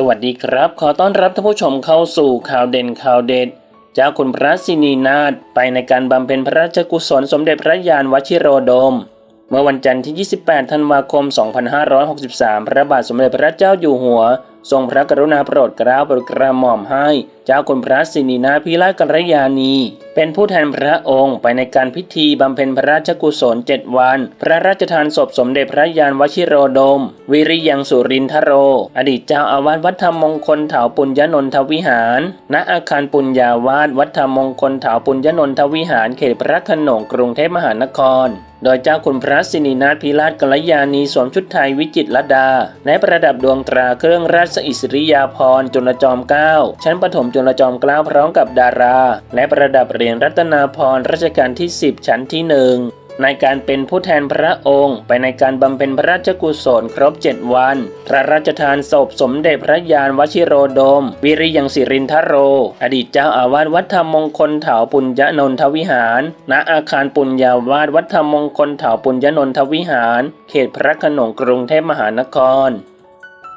สวัสดีครับ ขอต้อนรับท่านผู้ชมเข้าสู่ข่าวเด่นข่าวเด็ดเจ้าคุณพระสินีนาฏไปในการบำเพ็ญพระราชกุศลสมเด็จพระยานวชิโรดม เมื่อวันจันทร์ที่ 28 ธันวาคม 2563 พระบาทสมเด็จพระเจ้าอยู่หัวทรงพระกรุณาโปรดเกล้าโปรดกระหม่อมให้ เจ้าคุณพระสินีนาพิราชกัลยาณี เป็นผู้แทนพระองค์ไปในการพิธีบำเพ็ญพระราชกุศลเจ็ดวัน พระราชทานศพสมเด็จพระยานวชิโรดม วิริยังสุรินทโร อดีตเจ้าอาวาสวัดธรรมมงคลเถาปุญญนนทวิหาร ณอาคารปุญญาวาสวัดธรรมมงคลเถาปุญญนนทวิหารเขตพระขนงกรุงเทพมหานครโดยเจ้าคุณพระสินีนาถพิราชกัลยาณีสวมชุดไทยวิจิตรลดา และประดับดวงตราเครื่องราชอิสริยาภรณ์จุลจอมเกล้าชั้นปฐมจุลจอมเกล้าพร้อมกับดารา และประดับเหรียญรัตนาภรณ์รัชกาลที่ 10 ชั้นที่หนึ่งในการเป็นผู้แทนพระองค์ ไปในการบำเพ็ญพระราชกุศลครบ 7 วัน พระราชทานศพสมเด็จพระยานวชิโรดม วิริยังสิรินทโร อดีตเจ้าอาวาสวัดธรรมมงคลเถาปุญญนนทวิหาร ณอาคารปุญญาวาสวัดธรรมมงคลเถาปุญญนนทวิหาร เขตพระขนงกรุงเทพมหานคร